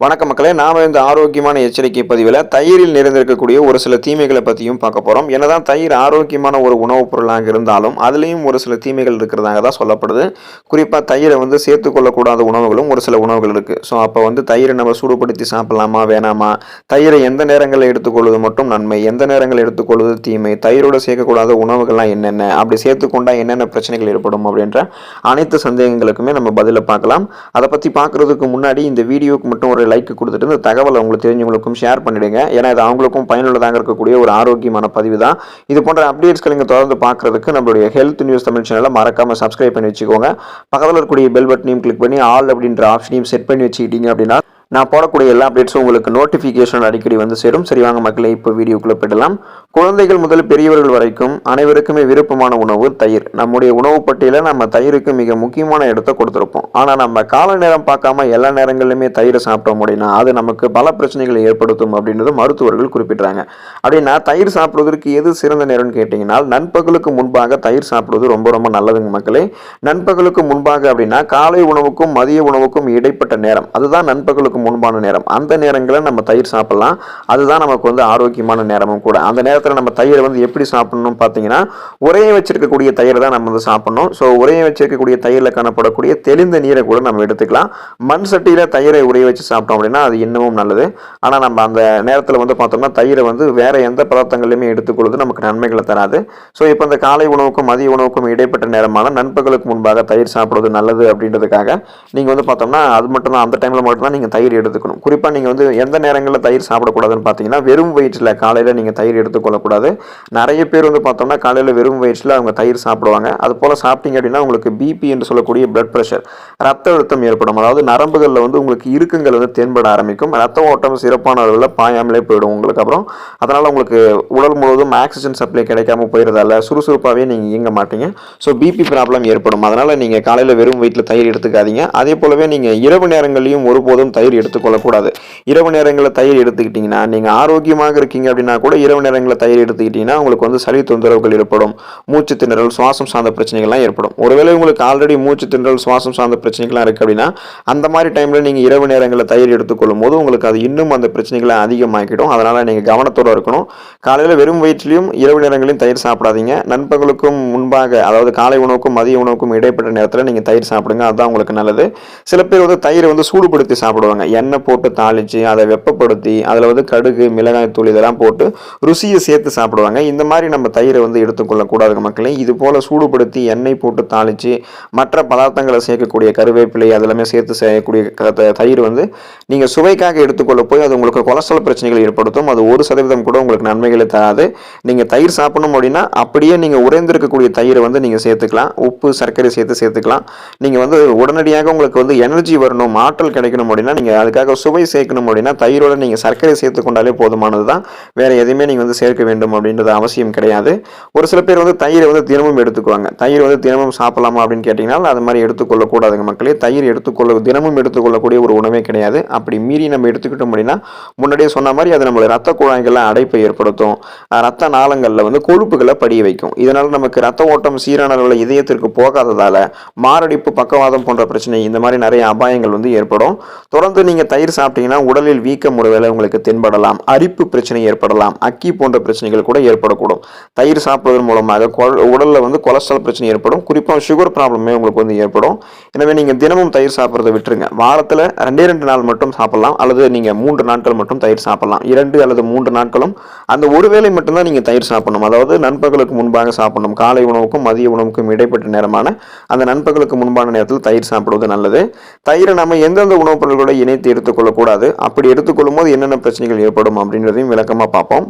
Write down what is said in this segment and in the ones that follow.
வணக்க மக்களே நாம இந்த ஆரோக்கியமான எச்சரிக்கை பதிவில் தயிரில் நிறைந்திருக்கக்கூடிய ஒரு சில தீமைகளை பற்றியும் பார்க்க போகிறோம் என்னதான் தயிர் ஆரோக்கியமான ஒரு உணவுப் பொருளாக இருந்தாலும் அதுலேயும் ஒரு சில தீமைகள் இருக்கிறதாக தான் சொல்லப்படுது. குறிப்பாக தயிரை வந்து சேர்த்துக்கொள்ளக்கூடாத உணவுகளும் ஒரு சில உணவுகள் இருக்குது ஸோ அப்போ வந்து தயிரை நம்ம சூடுபடுத்தி சாப்பிடலாமா வேணாமா? தயிரை எந்த நேரங்களில் எடுத்துக்கொள்வது மட்டும் நன்மை? எந்த நேரங்களில் எடுத்துக்கொள்வது தீமை? தயிரோடு சேர்க்கக்கூடாத உணவுகள்லாம் என்னென்ன? அப்படி சேர்த்துக்கொண்டா என்னென்ன பிரச்சனைகள் ஏற்படும் அப்படின்ற அனைத்து சந்தேகங்களுக்குமே நம்ம பதிலை பார்க்கலாம். அதை பற்றி பார்க்குறதுக்கு முன்னாடி இந்த வீடியோக்கு மட்டும் ஒரு லைக் கொடுத்துட்டு இந்த தகவலை உங்களுக்கு தெரிஞ்சவங்களுக்கும் ஷேர் பண்ணிடுங்க. ஏன்னா இது அவங்களுக்கும் பயனுள்ளதாக இருக்கக்கூடிய ஒரு ஆரோக்கியமான பதிவு தான். இது போன்ற அப்டேட்ஸ்களை நீங்கள் தொடர்ந்து பார்க்குறதுக்கு நம்மளுடைய ஹெல்த் நியூஸ் தமிழ் சேனலை மறக்காமல் சப்ஸ்கிரைப் பண்ணி வச்சுக்கோங்க. பக்கத்தில் இருக்கக்கூடிய பெல் பட்டனையும் கிளிக் பண்ணி ஆல் அப்படின்ற ஆப்ஷனையும் செட் பண்ணி வச்சுக்கிட்டீங்க அப்படின்னா நான் போடக்கூடிய எல்லா அப்டேட்ஸும் உங்களுக்கு நோட்டிஃபிகேஷன் அடிக்கடி வந்து சேரும். சரி வாங்க மக்களை இப்போ வீடியோக்குள்ளே போயிடலாம். குழந்தைகள் முதல் பெரியவர்கள் வரைக்கும் அனைவருக்குமே விருப்பமான உணவு தயிர். நம்முடைய உணவு பட்டியலில் நம்ம தயிருக்கு மிக முக்கியமான இடத்தை கொடுத்துருப்போம். ஆனால் நம்ம கால நேரம் பார்க்காம எல்லா நேரங்களிலுமே தயிரை சாப்பிட்டோம் அப்படின்னா அது நமக்கு பல பிரச்சனைகளை ஏற்படுத்தும் அப்படின்றது மருத்துவர்கள் குறிப்பிட்றாங்க. அப்படின்னா தயிர் சாப்பிடுவதற்கு எது சிறந்த நேரம்னு கேட்டிங்கன்னா நண்பகலுக்கு முன்பாக தயிர் சாப்பிடுவது ரொம்ப ரொம்ப நல்லதுங்க மக்களே. நண்பகலுக்கு முன்பாக அப்படின்னா காலை உணவுக்கும் மதிய உணவுக்கும் இடைப்பட்ட நேரம். அதுதான் நண்பகலுக்கு முன்பான நேரம். அந்த நேரங்களில் நம்ம தயிர் சாப்பிடலாம். அதுதான் நமக்கு வந்து ஆரோக்கியமான நேரமும் கூட. அந்த நேரத்தில் நம்ம தயிர் வந்து எப்படி சாப்பிடணும் பார்த்தீங்கன்னா உரையை வச்சிருக்கக்கூடிய தயிர் தான் நம்ம வந்து சாப்பிடணும். ஸோ உரையை வச்சிருக்கக்கூடிய தயிரில் காணப்படக்கூடிய தெளிந்த நீரை கூட நம்ம எடுத்துக்கலாம். மண் சட்டியில் தயிரை உரைய வச்சு சாப்பிட்டோம் அப்படின்னா அது இன்னமும் நல்லது. ஆனால் நம்ம அந்த நேரத்தில் வந்து பார்த்தோம்னா தயிரை வந்து வேற எந்த பதார்த்தங்களையுமே எடுத்துக்கொள்வது நமக்கு நன்மைகளை தராது. ஸோ இப்போ இந்த காலை உணவுக்கும் மதிய உணவுக்கும் இடைப்பட்ட நேரமான நண்பர்களுக்கு முன்பாக தயிர் சாப்பிடுவது நல்லது அப்படின்றதுக்காக நீங்கள் வந்து பார்த்தோம்னா அது மட்டும் தான் அந்த டைமில் மட்டும்தான் நீங்கள் தயிர் எடுத்துக்கணும். குறிப்பாக நீங்கள் வந்து எந்த நேரங்களில் தயிர் சாப்பிடக்கூடாதுன்னு பார்த்தீங்கன்னா வெறும் வயிற்றில் காலையில் நீங்கள் தயிர் எடுத்துக்கொள்ளக்கூடாது. நிறைய பேர் வந்து பார்த்தோம்னா காலையில் வெறும் வயிற்றில் அவங்க தயிர் சாப்பிடுவாங்க. அது போல் சாப்பிட்டீங்க அப்படின்னா உங்களுக்கு பிபி என்று சொல்லக்கூடிய பிளட் ப்ரெஷர் ரத்த அழுத்தம் ஏற்படும். அதாவது நரம்புகளில் வந்து உங்களுக்கு இருக்குங்கள் வந்து தென்பட ஆரம்பிக்கும். ரத்த ஓட்டம் சிறப்பான அளவில் பாயாமலே போயிடும் உங்களுக்கு. அப்புறம் அதனால் உங்களுக்கு உடல் முழுவதும் ஆக்சிஜன் சப்ளை கிடைக்காம போயிடுறதால சுறுசுறுப்பாகவே நீங்கள் இயங்க மாட்டீங்க. ஸோ பிபி ப்ராப்ளம் ஏற்படும். அதனால் நீங்கள் காலையில் வெறும் வயிற்றில் தயிர் எடுத்துக்காதீங்க. அதே போலவே நீங்கள் இரவு நேரங்களையும் ஒருபோதும் தயிர் எடுத்துக்கொள்ளக்கூடாது. இரவு நேரங்களில் தயிர் எடுத்துக்கிட்டிங்கன்னா நீங்கள் ஆரோக்கியமாக இருக்கீங்க அப்படின்னா கூட இரவு நேரங்களில் தயிர் எடுத்துக்கிட்டிங்கன்னா உங்களுக்கு வந்து சளி தொந்தரவுகள் ஏற்படும். மூச்சு திணறல் சுவாசம் சார்ந்த பிரச்சனைகள்லாம் ஏற்படும். ஒருவேளை உங்களுக்கு ஆல்ரெடி மூச்சு திணறல் சுவாசம் சார்ந்த பிரச்சனைகள்லாம் இருக்குது அப்படின்னா அந்த மாதிரி டைமில் நீங்கள் இரவு நேரங்களில் தயிர் எடுத்துக்கொள்ளும் போது உங்களுக்கு அது இன்னும் அந்த பிரச்சனைகளை அதிகமாக்கிடும். அதனால் நீங்கள் கவனத்தோடு இருக்கணும். காலையில் வெறும் வயிற்றிலையும் இரவு நேரங்களையும் தயிர் சாப்பிடாதீங்க. நண்பர்களுக்கும் முன்பாக அதாவது காலை உணவுக்கும் மதிய உணவுக்கும் இடைப்பட்ட நேரத்தில் நீங்கள் தயிர் சாப்பிடுங்க. அதுதான் உங்களுக்கு நல்லது. சில பேர் வந்து தயிரை வந்து சூடுபடுத்தி சாப்பிடுவாங்க. எண்ணெய் போட்டு தாளித்து அதை வெப்பப்படுத்தி அதில் வந்து கடுகு மிளகாய் தூள் இதெல்லாம் போட்டு ருசியை சேர்த்து சாப்பிடுவாங்க. இந்த மாதிரி நம்ம தயிரை வந்து எடுத்துக்கொள்ளக்கூடாதுங்க மக்களே. இது போல் சூடுபடுத்தி எண்ணெய் போட்டு தாளித்து மற்ற பதார்த்தங்களை சேர்க்கக்கூடிய கருவேப்பிலை அதெல்லாமே சேர்த்து செய்யக்கூடிய க- தயிர் வந்து நீங்கள் சுவைக்காக எடுத்துக்கொள்ள போய் அது உங்களுக்கு கொலஸ்ட்ரால் பிரச்சனைகள் ஏற்படுத்தும். அது ஒரு சதவீதம் கூட உங்களுக்கு நன்மைகளை தராது. நீங்கள் தயிர் சாப்பிடணும் அப்படின்னா அப்படியே நீங்கள் உறைந்திருக்கக்கூடிய தயிரை வந்து நீங்கள் சேர்த்துக்கலாம். உப்பு சர்க்கரை சேர்த்து சேர்த்துக்கலாம். நீங்கள் வந்து உடனடியாக உங்களுக்கு வந்து எனர்ஜி வரணும் ஆற்றல் கிடைக்கணும் அப்படின்னா நீங்கள் அதுக்காக சுவை சேர்க்கணும் அப்படின்னா தயிரோட நீங்கள் சர்க்கரை சேர்த்து கொண்டாலே போதுமானது தான் வேறு எதையுமே நீங்கள் வந்து சேர்க்க வேண்டும் அப்படின்றது அவசியம் கிடையாது. ஒரு சில பேர் வந்து தயிரை வந்து தினமும் எடுத்துக்குவாங்க. தயிர் வந்து தினமும் சாப்பிடலாமா அப்படின்னு கேட்டிங்கன்னா அது மாதிரி எடுத்துக்கொள்ளக்கூடாதுங்க மக்களே. தயிர் எடுத்துக்கொள்ள தினமும் எடுத்துக்கொள்ளக்கூடிய ஒரு உணவே கிடையாது. அப்படி மீறி நம்ம எடுத்துக்கிட்டோம் அப்படின்னா முன்னாடியே சொன்ன மாதிரி அது நம்மளை ரத்த குழாய்களில் அடைப்பை ஏற்படுத்தும். ரத்த நாளங்களில் வந்து கொழுப்புகளை படிய வைக்கும். இதனால் நமக்கு ரத்த ஓட்டம் சீரான அளவில் இதயத்திற்கு போகாததால மாரடைப்பு பக்கவாதம் போன்ற பிரச்சனை இந்த மாதிரி நிறைய அபாயங்கள் வந்து ஏற்படும். தொடர்ந்து நீங்கள் தயிர் சாப்பிட்டீங்கன்னா உடலில் வீக்கம் ஒருவேளை உங்களுக்கு தென்படலாம் அரிப்பு பிரச்சனை ஏற்படலாம் அக்கி போன்ற பிரச்சனைகள் கூட ஏற்படக்கூடும். தயிர் சாப்பிடுவதன் மூலமாக உடலில் வந்து கொலஸ்ட்ரால் பிரச்சனை ஏற்படும் குறிப்பாக சுகர் ப்ராப்ளமே உங்களுக்கு வந்து ஏற்படும். எனவே நீங்கள் தினமும் தயிர் சாப்பிட்றத விட்டுருங்க. வாரத்தில் ரெண்டே ரெண்டு நாள் மட்டும் சாப்பிடலாம் அல்லது நீங்கள் மூன்று நாட்கள் மட்டும் தயிர் சாப்பிடலாம். இரண்டு அல்லது மூன்று நாட்களும் அந்த ஒரு வேளை மட்டும்தான் நீங்கள் தயிர் சாப்பிடணும். அதாவது நண்பர்களுக்கு முன்பாக சாப்பிடணும். காலை உணவுக்கும் மதிய உணவுக்கும் இடைப்பட்ட நேரமான அந்த நண்பர்களுக்கு முன்பான நேரத்தில் தயிர் சாப்பிடுவது நல்லது. தயிரை நம்ம எந்தெந்த உணவுப் பொருட்களோட இணைத்து எடுத்துக்கொள்ளக்கூடாது அப்படி எடுத்துக்கொள்ளும் போது என்னென்ன பிரச்சனைகள் ஏற்படும் அப்படின்றதையும் விளக்கமாக பார்ப்போம்.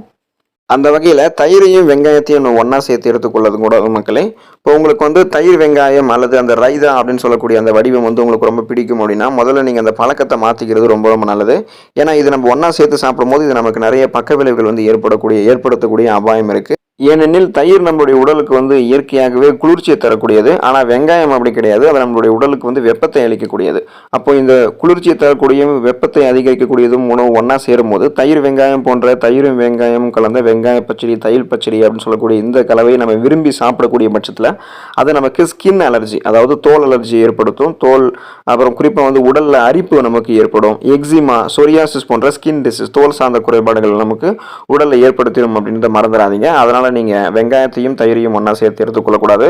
அந்த வகையில் தயிரையும் வெங்காயத்தையும் ஒன்றா சேர்த்து எடுத்துக்கொள்ளது கூட மக்களே இப்போ உங்களுக்கு வந்து தயிர் வெங்காயம் அல்லது அந்த ரைதா அப்படின்னு சொல்லக்கூடிய அந்த வடிவம் வந்து உங்களுக்கு ரொம்ப பிடிக்கும் அப்படின்னா முதல்ல நீங்கள் அந்த பழக்கத்தை மாற்றிக்கிறது ரொம்ப ரொம்ப நல்லது. ஏன்னா இது நம்ம ஒன்றா சேர்த்து சாப்பிடும்போது இது நமக்கு நிறைய பக்க விளைவுகள் வந்து ஏற்படக்கூடிய ஏற்படுத்தக்கூடிய அபாயம் இருக்குது ஏனெனில் தயிர் நம்மளுடைய உடலுக்கு வந்து இயற்கையாகவே குளிர்ச்சியை தரக்கூடியது. ஆனால் வெங்காயம் அப்படி கிடையாது. அது நம்மளுடைய உடலுக்கு வந்து வெப்பத்தை அளிக்கக்கூடியது. அப்போ இந்த குளிர்ச்சியை தரக்கூடிய வெப்பத்தை அதிகரிக்கக்கூடியதும் உணவு ஒன்றா சேரும்போது தயிர் வெங்காயம் போன்ற தயிரும் வெங்காயம் கலந்த வெங்காய பச்சடி தயிர் பச்சடி அப்படின்னு சொல்லக்கூடிய இந்த கலவையை நம்ம விரும்பி சாப்பிடக்கூடிய பட்சத்தில் அது நமக்கு ஸ்கின் அலர்ஜி அதாவது தோல் அலர்ஜி ஏற்படுத்தும். தோல் அப்புறம் குறிப்பாக வந்து உடலில் அரிப்பு நமக்கு ஏற்படும். எக்ஸிமா சொரியாசிஸ் போன்ற ஸ்கின் டிசீஸ் தோல் சார்ந்த குறைபாடுகள் நமக்கு உடலில் ஏற்படுத்திடும் அப்படின்றத மறந்துடாதீங்க. அதனால் நீங்கள் வெங்காயத்தையும் தயிரையும் ஒன்றா சேர்த்து எடுத்துக்கொள்ளக்கூடாது.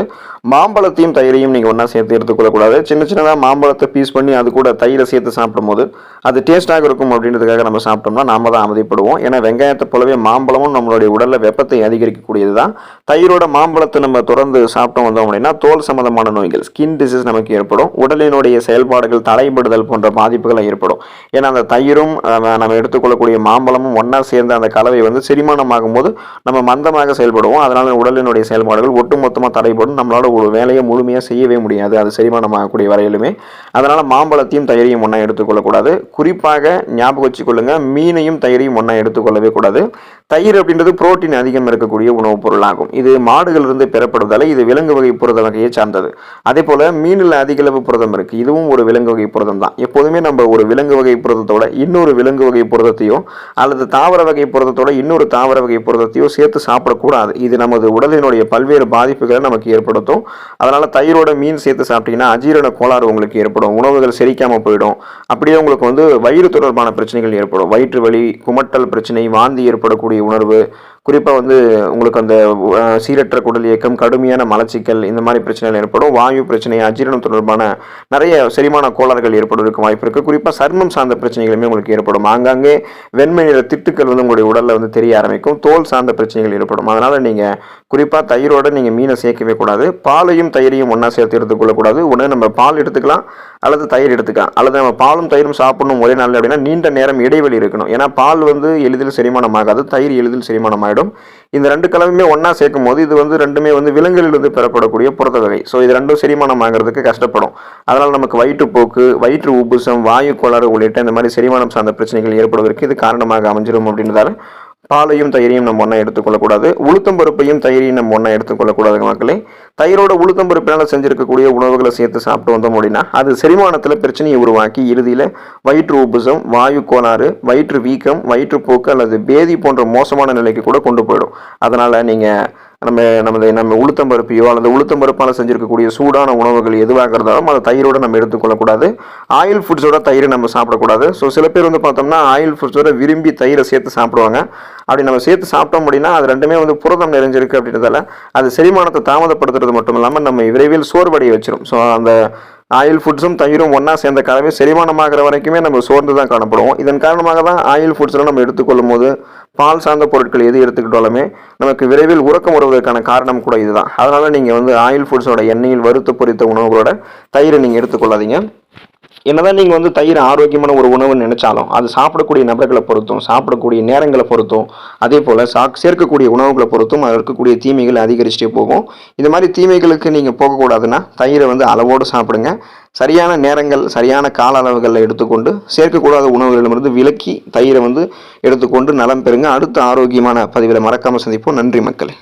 மாம்பழத்தையும் தயிரையும் நீங்கள் ஒன்றா சேர்த்து எடுத்துக்கொள்ளக்கூடாது. சின்ன சின்னதாக மாம்பழத்தை பீஸ் பண்ணி அது கூட தயிரை சேர்த்து சாப்பிடும்போது அது டேஸ்ட்டாக இருக்கும் அப்படின்றதுக்காக நம்ம சாப்பிட்டோம்னா நாம தான் அமைதிப்படுவோம். ஏன்னா வெங்காயத்தை போலவே மாம்பழமும் நம்மளுடைய உடலில் வெப்பத்தை அதிகரிக்கக்கூடியது தான். தயிரோட மாம்பழத்தை நம்ம தொடர்ந்து சாப்பிட்டோம் வந்தோம் அப்படின்னா தோல் சம்பந்தமான நோய்கள் ஸ்கின் டிசீஸ் நமக்கு ஏற்படும். உடலினுடைய செயல்பாடுகள் தலைப்படுதல் போன்ற பாதிப்புகள் ஏற்படும். ஏன்னா அந்த தயிரும் நம்ம எடுத்துக்கொள்ளக்கூடிய மாம்பழமும் ஒன்றா சேர்ந்த அந்த கலவை வந்து செரிமானமாகும் போது நம்ம மந்தமாக செயல்படுவோம். அதனால் உடலினுடைய செயல்பாடுகள் ஒட்டுமொத்தமாக தடைபடும். நம்மளோட ஒரு வேலையை முழுமையாக செய்யவே முடியாது. அது செரிமானமாகக்கூடிய வரையிலுமே. அதனால் மாம்பழத்தையும் தயிரையும் ஒன்றா எடுத்துக்கொள்ளக்கூடாது. குறிப்பாக ஞாபகம் வச்சுக்கொள்ளுங்கள் மீனையும் தயிரையும் ஒன்றா எடுத்துக்கொள்ளவே கூடாது. தயிர் அப்படின்றது புரோட்டீன் அதிகம் இருக்கக்கூடிய உணவுப் பொருளாகும். இது மாடுகளிலிருந்து பெறப்படுவதால் இது விலங்கு வகை புரத வகையை சார்ந்தது. அதே போல மீனில் அதிக அளவு புரதம் இருக்கு. இதுவும் ஒரு விலங்கு வகை புரதம் தான். எப்போதுமே நம்ம ஒரு விலங்கு வகை புரதத்தோட இன்னொரு விலங்கு வகை புரதத்தையோ அல்லது தாவர வகை புரதத்தோட இன்னொரு தாவர வகை புரதத்தையோ சேர்த்து சாப்பிடக்கூடாது. இது நமது உடலினுடைய பல்வேறு பாதிப்புகளை நமக்கு ஏற்படுத்தும். அதனால தயிரோட மீன் சேர்த்து சாப்பிட்டீங்கன்னா அஜீரண கோளாறு உங்களுக்கு ஏற்படும். உணவுகள் செரிக்காம போயிடும். அப்படியே உங்களுக்கு வந்து வயிறு தொடர்பான பிரச்சனைகள் ஏற்படும். வயிற்று வலி குமட்டல் பிரச்சனை வாந்தி ஏற்படக்கூடிய உணர்வு குறிப்பாக வந்து உங்களுக்கு அந்த சீரற்ற குடல் இயக்கம் கடுமையான மலச்சிக்கல் இந்த மாதிரி பிரச்சனைகள் ஏற்படும். வாயு பிரச்சனை அஜீரணம் தொடர்பான நிறைய செரிமான கோளாறுகள் ஏற்படுவதற்கு வாய்ப்பு இருக்குது குறிப்பாக சர்மம் சார்ந்த பிரச்சனைகளுமே உங்களுக்கு ஏற்படும். ஆங்காங்கே வெண்மை நிற திட்டுக்கள் வந்து உங்களுடைய உடலில் வந்து தெரிய ஆரம்பிக்கும். தோல் சார்ந்த பிரச்சனைகள் ஏற்படும். அதனால் நீங்கள் குறிப்பாக தயிரோட நீங்கள் மீனை சேர்க்கவே கூடாது. பாலையும் தயிரையும் ஒன்றா சேர்த்து எடுத்துக்கொள்ளக்கூடாது உடனே நம்ம பால் எடுத்துக்கலாம் அல்லது தயிர் எடுத்துக்கலாம். அல்லது நம்ம பாலும் தயிரும் சாப்பிடணும் ஒரே நாளில் அப்படின்னா நீண்ட நேரம் இடைவெளி இருக்கணும். ஏன்னா பால் வந்து எளிதில் செரிமானமாகாது தயிர் எளிதில் ஆகிடும் இந்த ரெண்டு கலவையுமே ஒன்றா சேர்க்கும் போது இது வந்து ரெண்டுமே வந்து விலங்குகளிலிருந்து பெறப்படக்கூடிய புரத வகை. ஸோ இது ரெண்டும் செரிமானம் ஆகிறதுக்கு கஷ்டப்படும். அதனால் நமக்கு வயிற்றுப்போக்கு வயிற்று உபுசம் வாயு கோளாறு உள்ளிட்ட இந்த மாதிரி செரிமானம் சார்ந்த பிரச்சனைகள் ஏற்படுவதற்கு இது காரணமாக அமைஞ்சிடும் அப்படின்றதால பாலையும் தயிரையும் நம்ம ஒன்றா எடுத்துக்கொள்ளக்கூடாது உளுத்தம் பருப்பையும் தயிரையும் நம்ம ஒன்றா எடுத்துக்கொள்ளக்கூடாது மக்களே. தயிரோட உளுத்தம் பருப்பினால் செஞ்சிருக்கக்கூடிய உணவுகளை சேர்த்து சாப்பிட்டு வந்தோம் அப்படின்னா அது செரிமானத்தில் பிரச்சனையை உருவாக்கி இறுதியில் வயிற்று உபுசம் வாயு கோளாறு வயிற்று வீக்கம் வயிற்றுப்போக்கு அல்லது பேதி போன்ற மோசமான நிலைக்கு கூட கொண்டு போயிடும். அதனால் நீங்கள் நம்ம நமது நம்ம உளுத்தம் பருப்பையோ அல்லது உளுத்தம் பருப்பால் செஞ்சுருக்கக்கூடிய சூடான உணவுகள் எதுவாக இருந்தாலும் அதை தயிரோட நம்ம எடுத்துக்கொள்ளக்கூடாது. ஆயில் ஃபுட்ஸோட தயிரை நம்ம சாப்பிடக்கூடாது. ஸோ சில பேர் வந்து பார்த்தோம்னா ஆயில் ஃபுட்ஸோட விரும்பி தயிரை சேர்த்து சாப்பிடுவாங்க. அப்படி நம்ம சேர்த்து சாப்பிட்டோம் அப்படின்னா அது ரெண்டுமே வந்து புரதம் நிறைஞ்சிருக்கு அப்படின்றதால அது செரிமானத்தை தாமதப்படுத்துறது மட்டும் இல்லாமல் நம்ம விரைவில் சோர்வடைய வச்சிடும் ஸோ அந்த ஆயில் ஃபுட்ஸும் தயிரும் ஒன்றா சேர்ந்த கலவை செரிமானமாகிற வரைக்குமே நம்ம சோர்ந்து தான் காணப்படுவோம். இதன் காரணமாக தான் ஆயில் ஃபுட்ஸ்லாம் நம்ம எடுத்துக்கொள்ளும் போது பால் சார்ந்த பொருட்கள் எது எடுத்துக்கிட்டாலுமே நமக்கு விரைவில் உறக்கம் வருவதற்கான காரணம் கூட இதுதான். அதனால நீங்கள் வந்து ஆயில் ஃபுட்ஸோட எண்ணெயில் வறுத்து பொரித்த உணவுகளோட தயிரை நீங்கள் எடுத்துக்கொள்ளாதீங்க. என்னதான் நீங்கள் வந்து தயிர் ஆரோக்கியமான ஒரு உணவுன்னு நினைச்சாலும் அது சாப்பிடக்கூடிய நபர்களை பொறுத்தும் சாப்பிடக்கூடிய நேரங்களை பொறுத்தும் அதே போல் சா சேர்க்கக்கூடிய உணவுகளை பொறுத்தும் அது இருக்கக்கூடிய தீமைகள் அதிகரிச்சுட்டே போகும். இது மாதிரி தீமைகளுக்கு நீங்கள் போகக்கூடாதுன்னா தயிரை வந்து அளவோடு சாப்பிடுங்க. சரியான நேரங்கள் சரியான கால அளவுகளில் எடுத்துக்கொண்டு சேர்க்கக்கூடாத உணவுகளிடமிருந்து விலக்கி தயிரை வந்து எடுத்துக்கொண்டு நலம் பெறுங்க. அடுத்த ஆரோக்கியமான பதிவில் மறக்காமல் சந்திப்போம். நன்றி மக்களே.